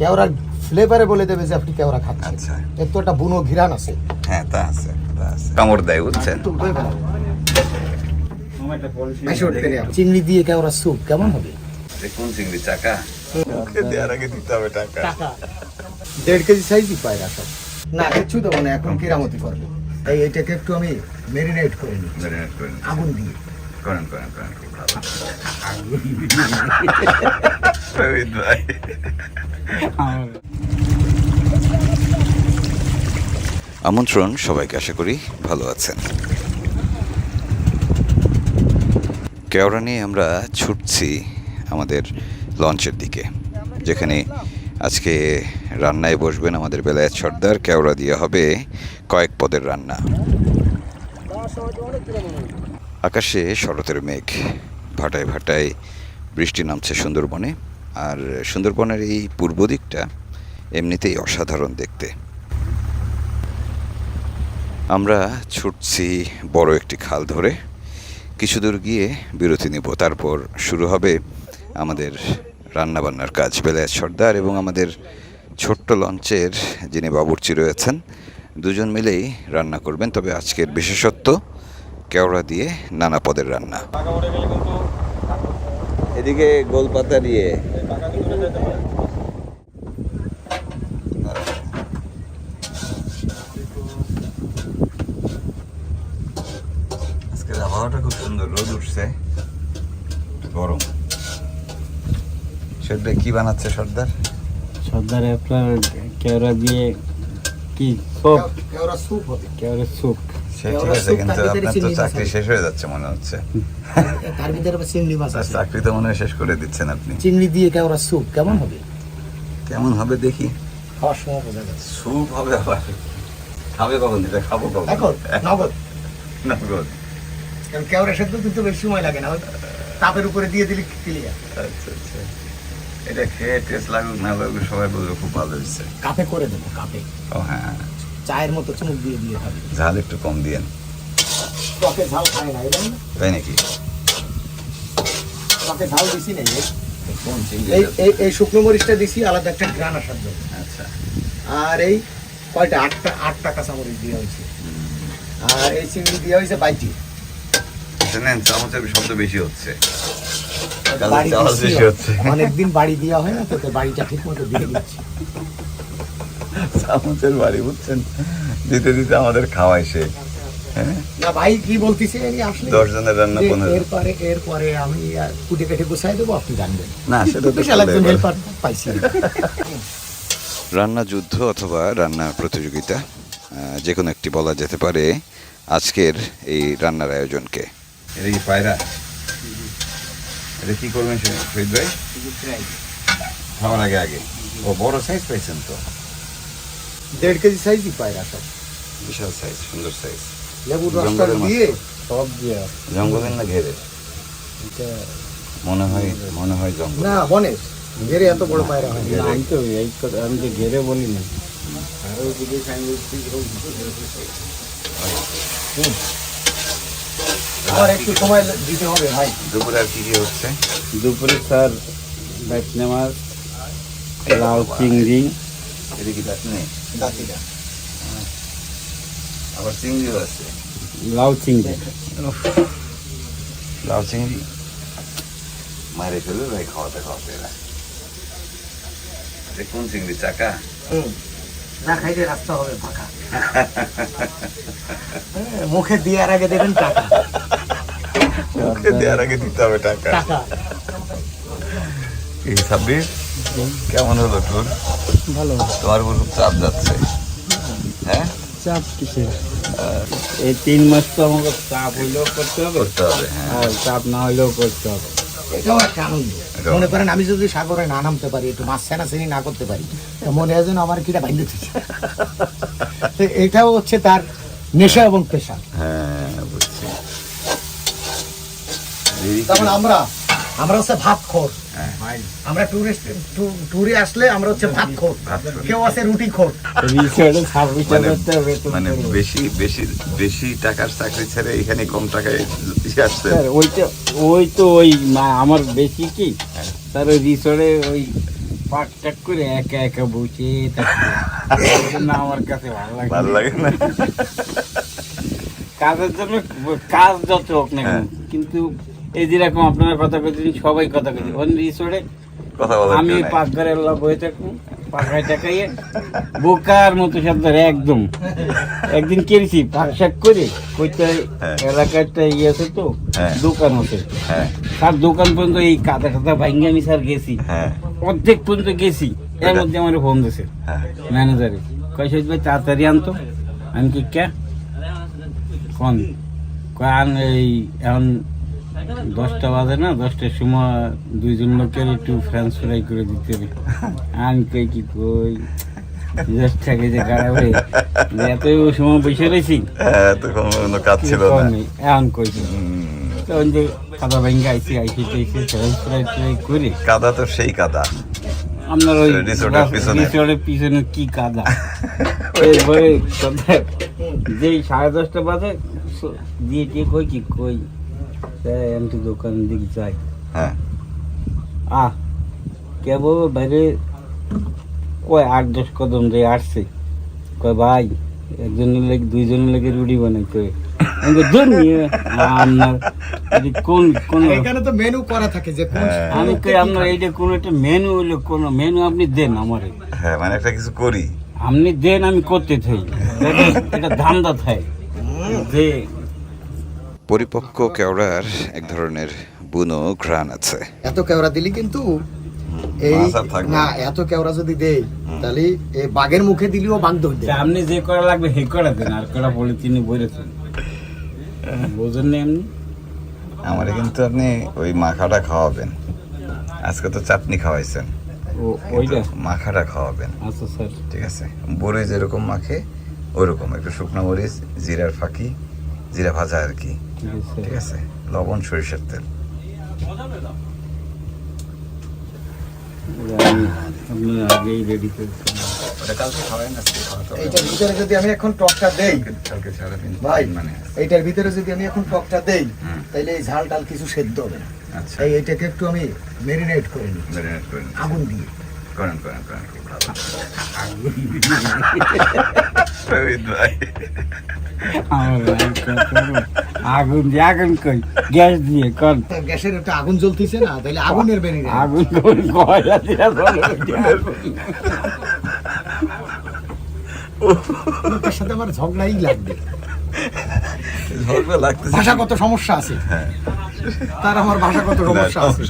কেওড়া ফ্লেভারে বলে দেবে যে আপনি কেওড়া খাচ্ছেন। আচ্ছা। এর তো একটা বুনো ঘিরান আছে। হ্যাঁ তা আছে তা আছে। কামড় দেয় বুঝছেন। চিংড়ি দিয়ে কেওড়া স্যুপ কেমন হবে? কোন চিংড়ি চাকা। মুখে দেওয়ার আগে দিতে হবে টাকা। দেড় কেজি সাইজই পায়রা সব। না কিচ্ছু দেবো না এখন কেরামতি করব। এই এটাকে একটু আমি মেরিনেট করে নিই। ম্যারিনেট করে নিন। আগুন দিয়ে। করেন করেন করেন আমন্ত্রণ সবাইকে, আশা করি ভালো আছেন। কেওড়া নিয়ে আমরা ছুটছি আমাদের লঞ্চের দিকে, যেখানে আজকে রান্নায় বসবেন আমাদের বেলায় সর্দার। কেওড়া দিয়ে হবে কয়েক পদের রান্না। আকাশে শরতের মেঘ, ভাটায় ভাটায় বৃষ্টি নামছে সুন্দরবনে। আর সুন্দরবনের এই পূর্ব দিকটা এমনিতেই অসাধারণ দেখতে। আমরা ছুটছি বড় একটি খাল ধরে। কিছু দূর গিয়ে বিরতি নেব। তারপর শুরু হবে আমাদের রান্নাবান্নার কাজ। বেলায়েত সর্দার এবং আমাদের ছোট্ট লঞ্চের যিনি বাবুর্চি রয়েছেন, দুজন মিলেই রান্না করবেন। তবে আজকের বিশেষত্ব, কেওড়া দিয়ে নানা পদের রান্না। এদিকে গোলপাতা দিয়ে। আজকের আবহাওয়াটা খুব সুন্দর রোদ উঠছে গরম। সর্দার কি বানাচ্ছে সর্দার? সর্দার আপনার কেওড়া দিয়ে কি সোপ কেওড়া স্যুপ হবে। কেওড়া স্যুপ সে ঠিক আছে কিন্তু আপনার তো চাকরি শেষ হয়ে যাচ্ছে মনে হচ্ছে। তার ভিতরে আবার চিংড়ি মাছ আছে। চাকরি তো মনে হয় শেষ করে দিচ্ছেন আপনি। চিংড়ি দিয়ে কেওড়া স্যুপ? কেমন হবে? কেমন হবে দেখি। খাওয়ার সময় বোঝা যাবে স্যুপ হবে আবার। খাবে কখন এটা খাব কখন? এখন? নগদ? নগদ। কারণ কেওড়া সেদ্ধ কিন্তু বেশি সময় লাগে না তাপের উপরে দিয়ে দিলে ক্লিয়ার আচ্ছা আচ্ছা। এটা খেয়ে টেস্ট লাগুক না লাগুক সবাই বলবে খুব ভালো হয়েছে। কাপে করে দেবো কাপে। ও হ্যাঁ চায়ের মতো চুমুক দিয়ে দিয়ে খাবে। ঝাল একটু কম দিয়েন। টকে ঝাল খায় না তাই নাকি? দিছি এই- এই শুকনো মরিচটা দিছি আলাদা একটা গ্রান আসার জন্য। আচ্ছা। আর এই কয়টা? আটটা আটটা কাঁচামরিচ দেওয়া হয়েছে। আর এই চিংড়ি দেওয়া হয়েছে বাইটি। আচ্ছা, চামচের শব্দ বেশি হচ্ছে। কাজের বাড়ি চামচ দিচ্ছি বেশি হচ্ছে। অনেকদিন বাড়ি দেওয়া হয় না তোকে বাড়িটা ঠিক মতো দিয়ে দিচ্ছি। চামচের বাড়ি বুঝছেন? দিতে দিতে আমাদের খাওয়াই সে না ভাই কি বলতেছে? আমি আসলে দশ জনের রান্না যে পনেরো এরপরে এরপরে আমি কুটে কেটে গুছাই দেবো আপনি জানবেন। না সেটা তো বিশাল একজন হেল্পার পাইছি। রান্না যুদ্ধ অথবা রান্না প্রতিযোগিতা যে কোনো একটি বলা যেতে পারে আজকের এই রান্নার আয়োজনকে। এটা কি পায়রা এটা কি করবেন শহীদ ভাই? খাওয়ার আগে আগে। ও বড় সাইজ পাইছেন তো? দেড় কেজি সাইজই পায়রা সব। বিশাল সাইজ সুন্দর সাইজ লেবুর রসটা দিয়ে সব দিয়ে জঙ্গলের না ঘেরে? এটা মনে হয় মনে হয় জঙ্গল। না বনে ঘেরে এত বড় পায়রা হয় আমি তো এই কথা আমি তো ঘেরে বলি না। আবার একটু সময় দিতে হবে ভাই। দুপুরে আর কি কি হচ্ছে? দুপুরে স্যার বাইটনা মাছ লাউ চিংড়ি। এটা কি দাঁত নেই? দাঁতিটা আবার চিংড়িও আছে। লাউ চিংড়ি। লাউ চিংড়ি। মারে ফেলে ভাই খাওয়াতে খাওয়াতে এরা কোন চিংড়ি চাকা? না খাইলে রাস্তা হবে ফাঁকা মুখে দেওয়ার আগে দেবেন টাকা। মুখে দেওয়ার আগে দিতে হবে টাকা। এই ছাব্বিশ কেমন হলো তোর ভালো। তোমার উপর খুব চাপ যাচ্ছে। হ্যাঁ? চাপ কিসের? এই তিন মাস তো আমাকে চাপ হইলেও করতে হবে। করতে হবে হ্যাঁ। চাপ না হইলেও করতে হবে। এটাও একটা আনন্দ। মনে করেন আমি যদি সাগরে না নামতে পারি একটু মাছ ছানা শ্রেণি না করতে পারি মনে হয় যেন আমার কিটা বাইন্দে তো এটাও হচ্ছে তার নেশা এবং পেশা। হ্যাঁ বুঝছি। তখন আমরা আমরা হচ্ছে ভাত খোর। আমরা টুরিস্ট ট্যুরে আসলে আমরা হচ্ছে ভাত খোর। কেউ আছে রুটি খোর। মানে মানে বেশি বেশি বেশি টাকার চাকরি ছেড়ে এখানে কম টাকায় আসছে। স্যার ওইটা ওই তো ওই না আমার বেশি কি? স্যার ওই রিসোর্টে ওই পাক টাক করে একা একা বসে জন্য আমার কাছে ভালো লাগে ভালো লাগে না। কাজের জন্য কাজ যত হোক না হ্যাঁ। কিন্তু এই যেরকম আপনারা কথা বলছেন সবাই কথা বলছে অন্য রিসোর্টে কথা আমি কেউ নাই। পাকঘরে আল্লাহ বয়ে থাকুন পাখায় টাকাইয়ে বোকার মতো শব্দ একদম। একদিন কেড়েছি পাক শাক করে কইতে হ্যাঁ। এলাকাটা ইয়ে আছে তো হ্যাঁ। দোকান আছে। হ্যাঁ। তার দোকান পর্যন্ত এই কাদা কাদা ভাঙ্গা আমি স্যার গেছি। হ্যাঁ। অর্ধেক পর্যন্ত গেছি। এর মধ্যে আমার ফোন হ্যাঁ। ম্যানেজারে কয় শহীদ ভাই তাড়াতাড়ি আনতো। আমি কি কে? কোন। আন এই এখন দশটা বাজে না দশটার সময় দুইজন লোকের একটু ফ্রেঞ্চ ফ্রাই করে দিতে হবে। আমি কই কি কই? জাস্ট থাকে যে গাড়া ভাই এত সময় বসে রয়েছি হ্যাঁ তখন কোনো কাজ ছিল না। এখন কইছি তখন যে খাতা ভেঙে আইসি আইসি টাইসি ফ্রেঞ্চ ফ্রাই ট্রাই করে। কাদা তো সেই কাদা। আপনার ওই রিসোর্টের পিছনে। কি কাদা? যেই সাড়ে দশটা বাজে দিয়ে টিয়ে কই কি কই? আমি তো দোকানের দিকে যাই। হ্যাঁ। আহ কেবল বাইরে কয় আট দশ কদম যে আসছে। কয় ভাই একজনের লেগে দুইজনের লেগে রুটি বানাই করে আমি কই, "ধুর মিয়া, আপনার এটি কোন কোন এখানে তো মেনু করা থাকে যে কোন হ্যাঁ। আমি কই আপনার এইটা কোন একটা মেনু হইল কোন মেনু আপনি দেন আমারে। হ্যাঁ মানে একটা কিছু করি। আপনি দেন আমি করতে থাই দেখেন, এটা ধান্দা থাই যে পরিপক্ক কেওড়ার এক ধরনের বুনো ঘ্রাণ আছে। এত কেওড়া দিলি কিন্তু এই না। এত কেওড়া যদি দেই তাহলে এই বাঘের মুখে দিলেও বাঘ ধরবে আপনি যে করা লাগবে হে করা দেন আর করা বলে তিনি বলেছেন বোঝেন না এমনি আমার কিন্তু আপনি ওই মাখাটা খাওয়াবেন। আজকে তো চাটনি খাওয়াইছেন। মাখাটা খাওয়াবেন। আচ্ছা স্যার। ঠিক আছে? বড়ি যেরকম মাখে ওইরকম একটু শুকনো মরিচ জিরার ফাঁকি জিরা ভাজা আর কি। ঠিক আছে। লবণ সরিষার তেল। আগেই রেডি। এইটার ভিতরে যদি আমি এখন টকটা দেই কালকে- কালকে সারাদিন ভাই মানে এইটার ভিতরে যদি আমি এখন টকটা দেই হুম। তাহলে এই ঝাল টাল কিছু সেদ্ধ হবে না। আচ্ছা। এইটাকে একটু আমি মেরিনেট করে নিই। ম্যারিনেট করে নিচ্ছি। আগুন দিয়ে। করেন করেন করেন ভাই। আগুন দিয়ে আগুন কই? গ্যাস দিয়ে তা গ্যাসের একটা আগুন জ্বলতেছে না তাহলে আগুনের মেরিনেট আগুন কয়লা দিয়া সাথে আমার ঝগড়াই লাগবে। ঝগড়া লাগতেছে। ভাষাগত সমস্যা আছে। হ্যাঁ। তার আমার ভাষাগত সমস্যা আছে।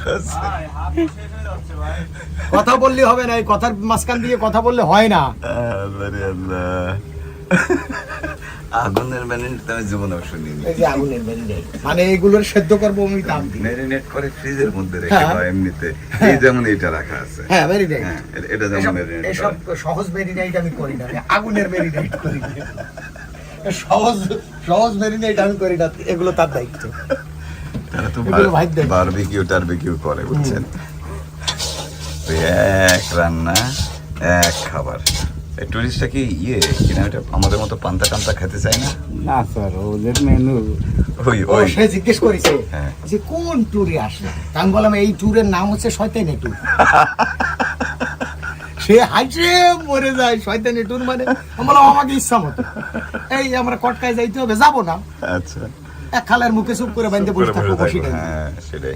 কথা বললে হবে না এই কথার মাঝখান দিয়ে কথা বললে হয় না। আল্লাহ। আগুনের ম্যারিনেট আমি জীবনে শুনিনি। এই যে আগুনের মেরিনেট মানে এইগুলোর সেদ্ধ করব আমি দাম দিই। ম্যারিনেট করে ফ্রিজের মধ্যে রেখে হ্যাঁ। দেওয়া এমনিতে। এই যেমন এটা রাখা আছে। হ্যাঁ মেরিনেট হ্যাঁ এটা যেমন ম্যারিনেট এসব সহজ মেরিনেট আমি করি না। আগুনের মেরিনেট করি। সহজ সহজ মেরিনেট আমি করি না। এগুলো তার দায়িত্ব। তারা তো বারবিকিউ টারবিকিউ করে বুঝছেন? এক রান্না এক খাবার। টুরিস্টটা কি ইয়ে কিনা এটা আমাদের মতো পান্তা টান্তা খেতে চায় না? না স্যার ওদের মেনু ওই ও ওই। সে জিজ্ঞেস করেছে হ্যাঁ। যে কোন ট্যুরে আসলে তা আমি বললাম এই ট্যুরের নাম হচ্ছে শয়তানি ট্যুর সে হাইটে মরে যায় শয়তানি ট্যুর মানে। আমি বললাম আমাকে ইচ্ছা মতো। এই আমরা কটকায় যাইতে হবে যাব না। আচ্ছা। এক খালের মুখে চুপ করে বাইন্দে বসে থাকব হ্যাঁ সেটাই।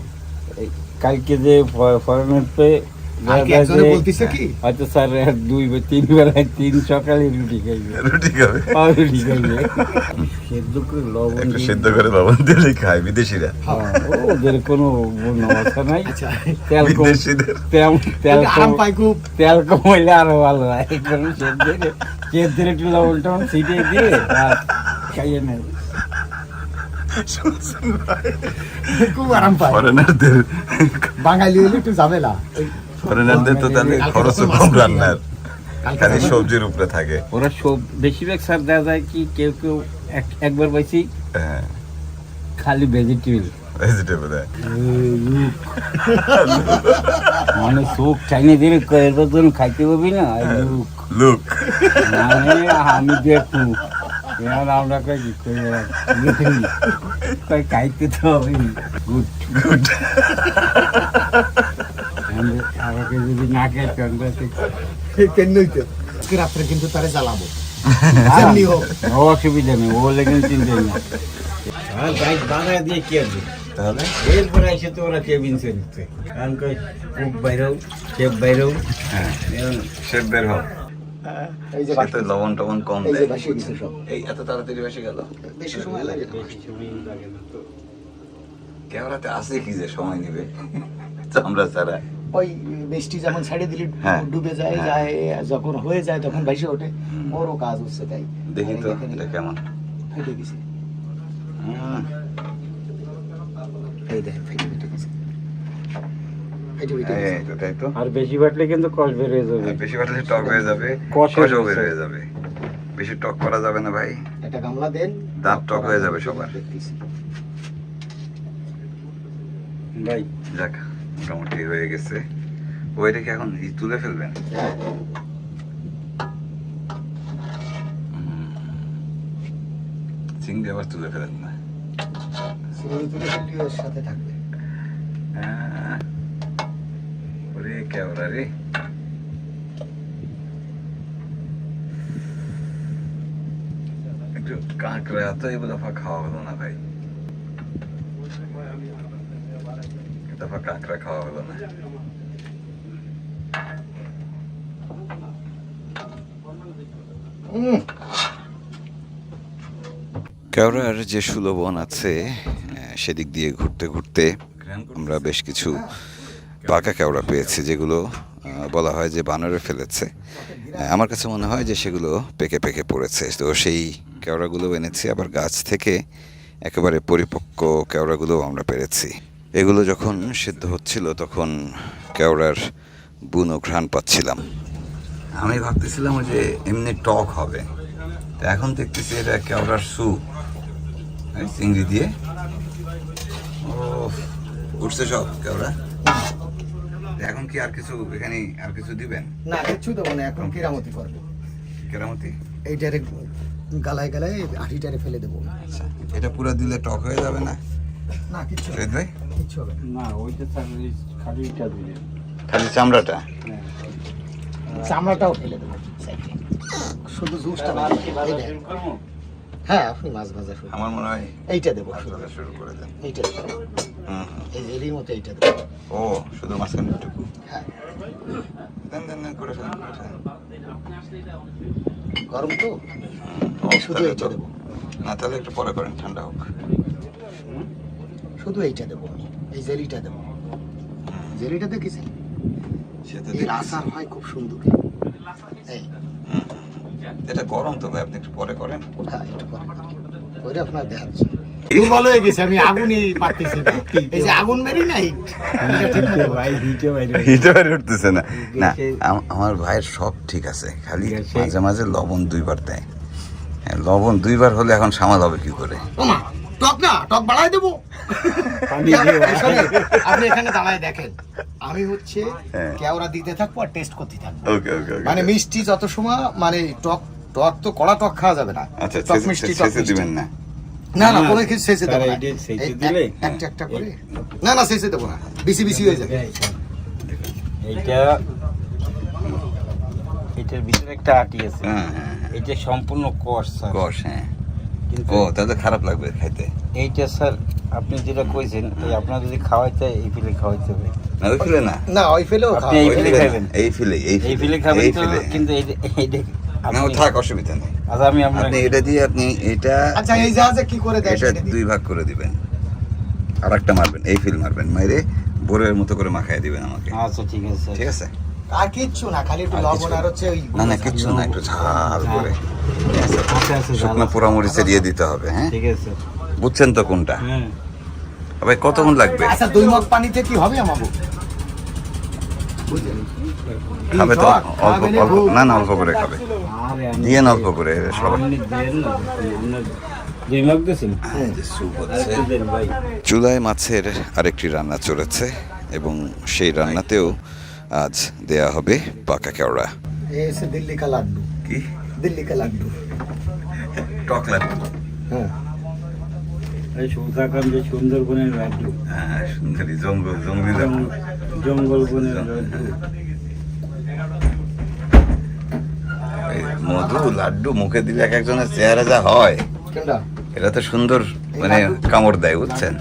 কালকে যে ফরেনের পে হয়তো স্যার দুই বা তিন বেলায় তিন সকালে রুটি খাইবে। রুটি খাবে? রুটি খাইবে। সেদ্ধ করে লবণ একটু দিয়ে- করে লবণ দিলে খায় বিদেশিরা। হ্যাঁ, ওদের কোনো অবস্থা নাই। আচ্ছা। তেল কম তেল তেল কম পাই খুব। তেল কম হইলে আরও ভালো হয়। কারণ সেদ্ধ সেদ্ধ একটু লবণ টবণ ছিটিয়ে দিয়ে খাইয়ে নেয়। খুব আরাম পায়। বাঙালি হলে একটু ঝামেলা। ফরেনারদের তো তাহলে খরচ কম রান্নার। খালি সবজির উপরে থাকে। ওরা সব বেশিরভাগ স্যার দেওয়া যায় কি কেউ কেউ একবার পাইছি হ্যাঁ। খালি ভেজিটেবল ভেজিটেবল মানে চোখ চাইনে দিলে এরপর খাইতে পাবি না? এই লোক। লুক। মানে আমি দেখু এবার আমরা কই কি কই কই খাইতে তো হবে গুড। আমাকে যদি না আমরা রাত্রে কিন্তু তারে জ্বালাবো অসুবিধা নেই ও লেগে বাইক দিয়ে কি আসবে তাহলে এরপরে ওরা কেবিন হ্যাঁ কম দেয় এই এত তাড়াতাড়ি সময় কি যে সময় নিবে চামড়া ছাড়া ওই বৃষ্টি যেমন ছেড়ে দিলে হ্যাঁ। ডুবে যায় হ্যাঁ। যায় যখন হয়ে যায় তখন ভাইসে ওঠে ওরও কাজ হচ্ছে তাই। দেখি তো এটা কেমন ফেটে গেছে এই দেখেন ফেটে ফেটে আর বেশি বাটলে কিন্তু কষ বের হয়ে যাবে। বেশি বাটলে টক হয়ে যাবে কষে কষও বের হয়ে যাবে। বেশি টক করা যাবে না ভাই। একটা গামলা দেন। দাঁত টক হয়ে যাবে সবার। ভাই যাক। মোটামুটি হয়ে গেছে। ওইটা কি এখন তুলে ফেলবেন? হ্যাঁ। চিংড়ি আবার তুলে ফেলেন না? সাথে থাকবে। আহ, ওরে কেওড়া রে। একটু কাঁকড়া তো এই দফা খাওয়া হলো না ভাই। দফা কাঁকড়া খাওয়া হলো না কেওড়ার যে সুলভন আছে সেদিক দিয়ে ঘুরতে ঘুরতে আমরা বেশ কিছু পাকা কেওড়া পেয়েছি যেগুলো আহ, বলা হয় যে বানরে ফেলেছে। আহ, আমার কাছে মনে হয় যে সেগুলো পেকে পেকে পড়েছে। তো সেই কেওড়াগুলো এনেছি আবার গাছ থেকে একেবারে পরিপক্ক কেওড়াগুলো আমরা পেরেছি। এগুলো যখন সিদ্ধ হচ্ছিল তখন কেওড়ার বুনো ঘ্রাণ পাচ্ছিলাম। আমি ভাবতেছিলাম যে এমনি টক হবে। তো এখন দেখতেছি এটা কেওড়ার স্যুপ চিংড়ি দিয়ে। ও উঠছে সব কেওড়া। তো এখন কি আর কিছু এখানে আর কিছু দিবেন? না কিছু দেবো না এখন কেরামতি করব। কেরামতি? এইটারে গালায় গালায় আঠিটারে ফেলে দেবো। আচ্ছা এটা পুরো দিলে টক হয়ে যাবে না? না শহীদ ভাই? না, হবে না। না ওইটা খালি দিলেন খালি চামড়াটা? হ্যাঁ। চামড়াটাও ফেলে দেবো। শুধু জুসটা? হ্যাঁ আপনি মাছ ভাজা শুরু আমার মনে হয় এইটা দেবো শুরু করে দেন। এইটা দেবো। হুম হুম। এই এরই মতো এইটা দেবো। ও শুধু হ্যাঁ। দেন দেন দেন করে ফেলেন গরম তো? শুধু এইটা দেবো। না তাহলে একটু পরে করেন ঠান্ডা হোক। শুধু এইটা দেবো আমি এই জেলিটা দেবো। জেলিটা দেখেছেন? এর। আচার হয় খুব সুন্দর। এই এটা গরম তো ভাই আপনি একটু পরে করেন। হ্যাঁ একটু পরে করে। আপনার দেখাচ্ছি। দুর্বল হয়ে গেছে আমি আগুনই পারতেছি না। এই যে আগুন মেরি নাই ভাই হিটে বাইরে উঠতেছে না। না আমার ভাইয়ের সব ঠিক আছে খালি মাঝে মাঝে লবণ দুইবার দেয়। হ্যাঁ, লবণ দুইবার হলে এখন সামাল হবে কি করে? ওমা টক না টক বাড়াই দেবো। পানি দিয়ে শোনেন, আপনি এখানে দাঁড়ায় দেখেন। আমি হচ্ছে হ্যাঁ। কেওড়া দিতে থাকব আর টেস্ট করতে থাকব। ওকে ওকে মানে মিষ্টি যত সময় মানে টক টক তো কড়া টক খাওয়া যাবে না। আচ্ছা টক মিষ্টি টক দিবেন না? না না কোনো কিছু শেষে দেবো? একটা একটা করে। না না শেষে দেবো না। বেশি বেশি হয়ে যাবে। এইটা এটার ভিতরে একটা আটি আছে। হ্যাঁ হ্যাঁ। এটা সম্পূর্ণ কষ স্যার। কষ হ্যাঁ। ও তাহলে খারাপ লাগবে খাইতে। এইটা স্যার আপনি যেটা কইছেন এই আপনার যদি খাওয়াইতে এই ফিলে খাওয়াইতে হবে। না ওই ফিলে না। না ওই ফেলেও আপনি এই ফিলে খাবেন। এই ফিলে এই এই ফিলে খাবেন তো কিন্তু না থাক অসুবিধা নেই। আচ্ছা আমি আপনি এটা দিয়ে আপনি এটা আচ্ছা এই জাহাজে কি করে দেয় এটা সেটা দুই ভাগ করে দিবেন। আর একটা মারবেন এই ফিল মারবেন। মাইরে বোরের মতো করে মাখায় দিবেন আমাকে। আচ্ছা ঠিক আছে ঠিক আছে? আর কিচ্ছু না খালি একটু লবণ আর হচ্ছে ওই না না কিচ্ছু না একটু ঝাল করে। আচ্ছা আচ্ছা শুকনো পোড়ামরিচে দিয়ে দিতে হবে হ্যাঁ? ঠিক আছে। বুঝছেন তো কোনটা? হ্যাঁ। ভাই কতক্ষণ লাগবে? আচ্ছা দুই মগ পানিতে কি হবে বুঝলেন খাবে তো অল্প না অল্প না না অল্প করে খাবে। দিয়ে না অল্প করে সবাই হ্যাঁ, চুলায় মাছের আরেকটি রান্না চলেছে এবং সেই রান্নাতেও আজ দেয়া হবে পাকা কেওড়া। লাড্ডু। কি? লাড্ডু। টক লাড্ডু। হ্যাঁ। সুন্দরবনের হ্যাঁ, হ্যাঁ। মধু লাড্ডু মুখে দিলে এক একজনের চেহারা যা হয়। এটা তো সুন্দর মানে কামড় দেয় বুঝছেন?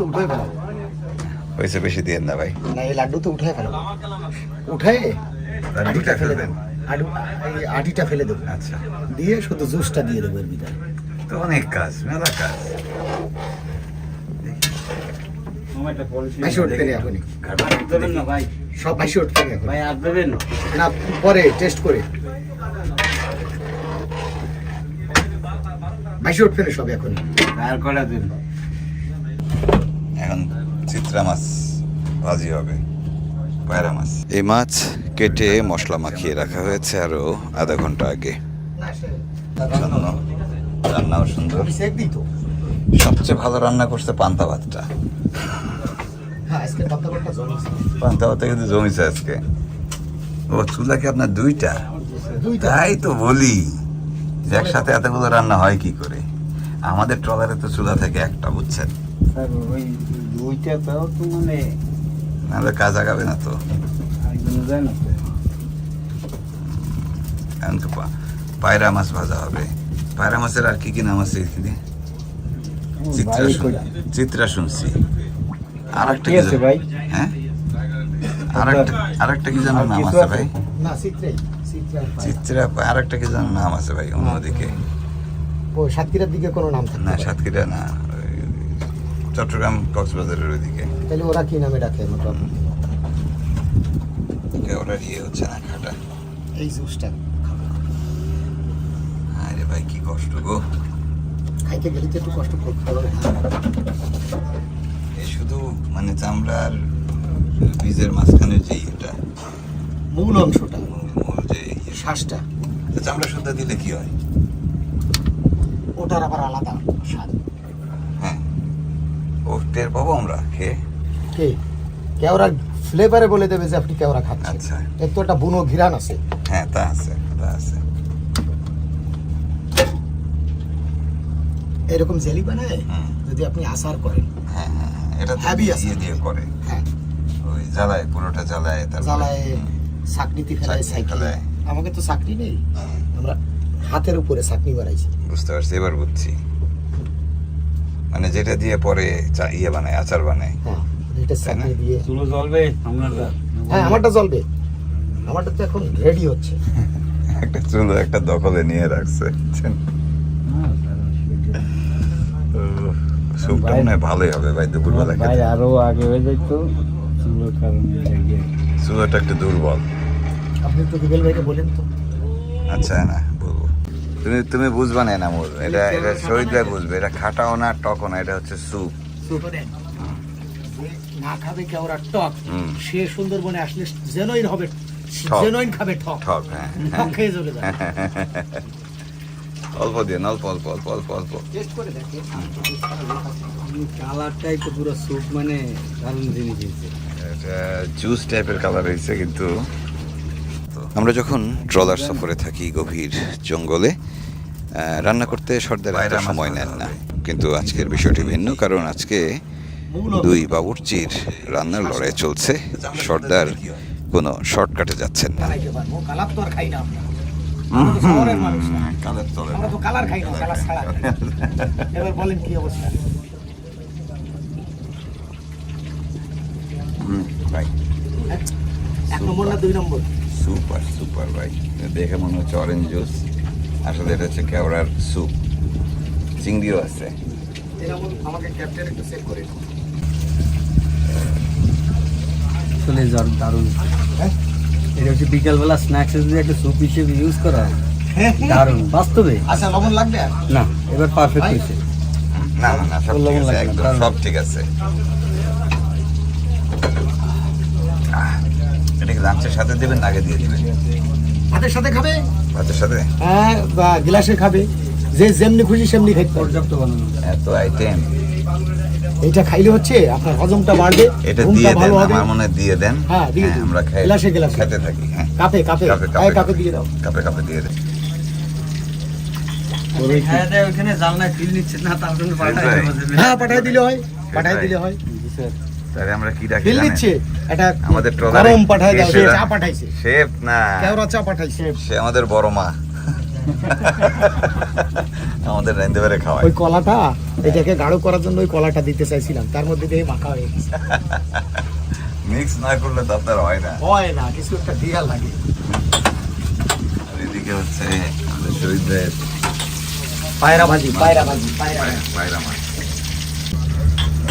হয়েছে বেশি দিয়ে না ভাই। না এই লাড্ডু তো উঠে ফেলো। লাড্ডুটা আটিটা ফেলে? দেবো। আডু এই আটিটা ফেলে দেবো। আচ্ছা। দিয়ে শুধু জুসটা দিয়ে দেবো এর ভিতরে। তো অনেক কাজ মেলা কাজ। সব উঠতে না। পরে টেস্ট করে। বাইশে উঠবে না সব এখন। আর কটা দেন এখন চিত্রা মাছ ভাজি হবে। পায়রা মাছ এই মাছ কেটে মশলা মাখিয়ে রাখা হয়েছে আরও আধা ঘণ্টা আগে। রান্নাও সুন্দর। সবচেয়ে ভালো রান্না করছে পান্তা ভাতটা। হ্যাঁ পান্তা ভাতটা কিন্তু জমিছে আজকে। ও চুলা কি আপনার দুইটা? দুইটা। তাই তো বলি। যে একসাথে এতগুলো রান্না হয় কি করে? আমাদের ট্রলারে তো চুলা থেকে একটা বুঝছেন? স্যার ওই তাও তো মানে নাহলে কাজ আগাবে না তো। একজন তো পায়রা মাছ ভাজা হবে। পায়রা মাছের আর কি কি নাম আছে এখানে? চিত্রা চিত্রা শুনছি। আর একটা কি আছে ভাই? হ্যাঁ? আর একটা আর একটা কি যেন নাম আছে? ভাই? চিত্রা আর একটা কি যেন নাম আছে ভাই অন্যদিকে? ও সাতক্ষীরার দিকে কোনো নাম থাকে না সাতক্ষীরা না। চট্টগ্রাম কক্সবাজারের ওইদিকে। তাহলে ওরা কি নামে ডাকে ওরা ইয়ে হচ্ছে না খাটা। এই জুসটা। আরে ভাই কি কষ্ট গো। খাইতে গেলে তো একটু কষ্ট করতে হবে এই শুধু মানে চামড়ার বীজের মাঝখানে যে এটা মূল অংশটা। মূল যে ইয়ে, শ্বাসটা। চামড়া সুদ্ধা দিলে কি হয়? ওটার আবার আলাদা স্বাদ। হ্যাঁ ও টের পাবো আমরা? খেয়ে কে? কেওড়া ফ্লেভারে বলে দেবে যে আপনি কেওড়া খাচ্ছেন। আচ্ছা। এর তো একটা বুনো ঘিরান আছে। হ্যাঁ তা আছে তা আছে। এরকম জেলি বানায়। যদি আপনি আচার করেন। হ্যাঁ হ্যাঁ হ্যাঁ, এটা Heavy আছে। দিয়ে করে। হ্যাঁ। ওই জ্বালায় পুরোটা জ্বালায় তারপরে জ্বালায় চাকনিতে ফেলায় সাইকেল। আমাকে তো চাকরি নেই। আমরা হাতের উপরে চাকনি বানাইছি। বুঝতে পারছি এবার বুঝছি। মানে যেটা দিয়ে পরে চা- ইয়ে বানায় আচার বানায়। হ্যাঁ এটা দিয়ে। চুলো জ্বলবে হ্যাঁ আমারটা জ্বলবে। আমারটা তো এখন রেডি হচ্ছে। একটা চুলো একটা দখলে নিয়ে রাখছে মনে ভালোই হবে ভাই দুপুরবেলা ভাই খেতে। আরও আগে হয়ে যেত চুলোর কারণে চুলোটা একটু দুর্বল। আপনি তো রুবেল ভাইকে বলেন তো। আচ্ছা না। তুমি তুমি বুঝবা না মোর এটা এটা শহীদ ভাই বুঝবে। এটা খাটাও না টকও না এটা হচ্ছে স্যুপ না খাবে কেওড়া টক? সে সুন্দরবনে আসলে জেনুইন হবে ঠক। খাবে ঠক। ঠক হ্যাঁ। ঠক খেয়ে চলে যাবে অল্প দিয়ে অল্প অল্প অল্প অল্প অল্প। টেস্ট করে দেখে। কালারটাই তো পুরো স্যুপ মানে দারুণ জিনিস হয়েছে। এটা জুস টাইপের কালার হয়েছে কিন্তু। আমরা যখন ট্রলার সফরে থাকি গভীর জঙ্গলে রান্না করতে সর্দার এত সময় নেন হ্যাঁ। কিন্তু আজকের বিষয়টি ভিন্ন কারণ আজকে দুই বাবুর্চির রান্নার লড়াই চলছে। সর্দার কোনো শর্টকাটে যাচ্ছেন না। না। না। না ভাই? এক নম্বর না দুই নম্বর। সুপার সুপার ভাই। দেখে মনে হচ্ছে অরেঞ্জ জুস আসলে এটা হচ্ছে কেওড়ার স্যুপ চিংড়িও আছে। আমাকে ক্যাপ্টেন একটু করে দারুণ। হ্যাঁ? এটা হচ্ছে বিকালবেলা স্ন্যাক্স যদি একটা স্যুপ হিসেবে ইউজ করা হয়। দারুণ বাস্তবে? আচ্ছা লবণ লাগবে না এবার পারফেক্ট হয়েছে। না না না সব ঠিক আছে একদম সব ঠিক আছে। এটা লাঞ্চের সাথে দেবেন আগে দিয়ে দিবেন। ভাতের সাথে খাবে? ভাতের সাথে? হ্যাঁ বা গ্লাসে খাবে। যে যেমনি খুশি সেমনি পারবে। পর্যাপ্ত বানানো। এত আইটেম এইটা খাইলে হচ্ছে আপনার হজমটা বাড়বে এটা দিয়ে দেন আমার মনে দিয়ে দেন। হ্যাঁ, দিয়ে দিন। আমরা খাই গ্লাসে গ্লাসে। খেতে থাকি হ্যাঁ। কাপে কাপে। কাপে কাপে কাপে। দিয়ে দাও। কাপে কাপে দিয়ে দেন। হ্যাঁ দেয় ওখানে জালনায় ফিল নিচ্ছে না তার জন্য পাঠায় হ্যাঁ পাঠাই দিলে হয় পাঠাই দিলে হয়। তাহলে আমরা কি ডাকি বিল দিচ্ছে। এটা আমাদের ট্রলারে গরম পাঠায় দাও সে চা পাঠাইছে। শেফ না? কেওড়া চা পাঠাইছে। সে আমাদের বড় মা। আমাদের রাইন্দে বেড়ে খাওয়ায়। ওই কলাটা এটাকে গাঢ় করার জন্য ওই কলাটা দিতে চাইছিলাম। তার মধ্যে দিয়ে মাখা হয়ে গেছে। মিক্স না করলে তো আপনার হয় না। হয় না কিছু একটা দিয়া লাগে। আর এদিকে হচ্ছে আমাদের শহীদদের পায়রা ভাজি পায়রা ভাজি পায়রা। পায়রা- মাছ।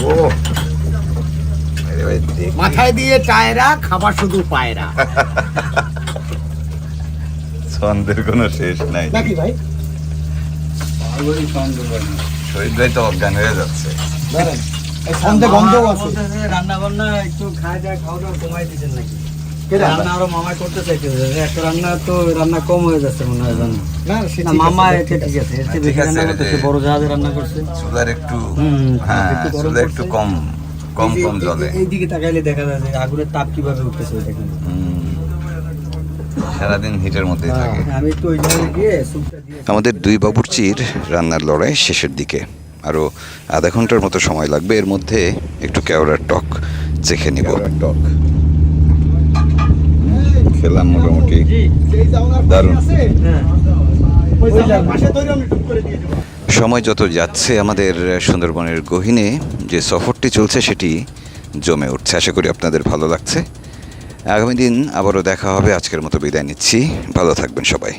ও। মাথায় দিয়ে চায়রা খাবার শুধু পায়রা। ছন্দের কোনো শেষ নাই। নাকি ভাই? তো অজ্ঞান হয়ে যাচ্ছে। ধরেন গন্ধও আছে। রান্না বান্না একটু খাওয়া দাওয়া খাওয়া দাওয়া কমাই দিচ্ছেন নাকি? রান্না? আরও মামা করতে চাইতেছে একটা রান্না তো রান্না কম হয়ে যাচ্ছে মনে হয় জানো? না সে না ঠিক মামা এটা ঠিক আছে। এর চেয়ে বেশি রান্না করতেছে বড় জাহাজে রান্না করছে। চুলার একটু হ্যাঁ চুলা একটু কম। কম কম জলে। এইদিকে তাকাইলে দেখা যায় যে আগুনের তাপ কীভাবে উঠতেছে সারাদিন হিটের মধ্যেই থাকে। আমি একটু ওই জায়গায় গিয়ে আমাদের দুই বাবুর্চির রান্নার লড়াই শেষের দিকে। আরও আধা ঘণ্টার মতো সময় লাগবে। এর মধ্যে একটু কেওড়ার টক চেখে নিব। টক। খেলাম মোটামুটি। দারুণ। সময় যত যাচ্ছে আমাদের সুন্দরবনের গহিনে, যে সফরটি চলছে সেটি জমে উঠছে। আশা করি আপনাদের ভালো লাগছে। আগামী দিন আবারও দেখা হবে। আজকের মতো বিদায় নিচ্ছি। ভালো থাকবেন সবাই।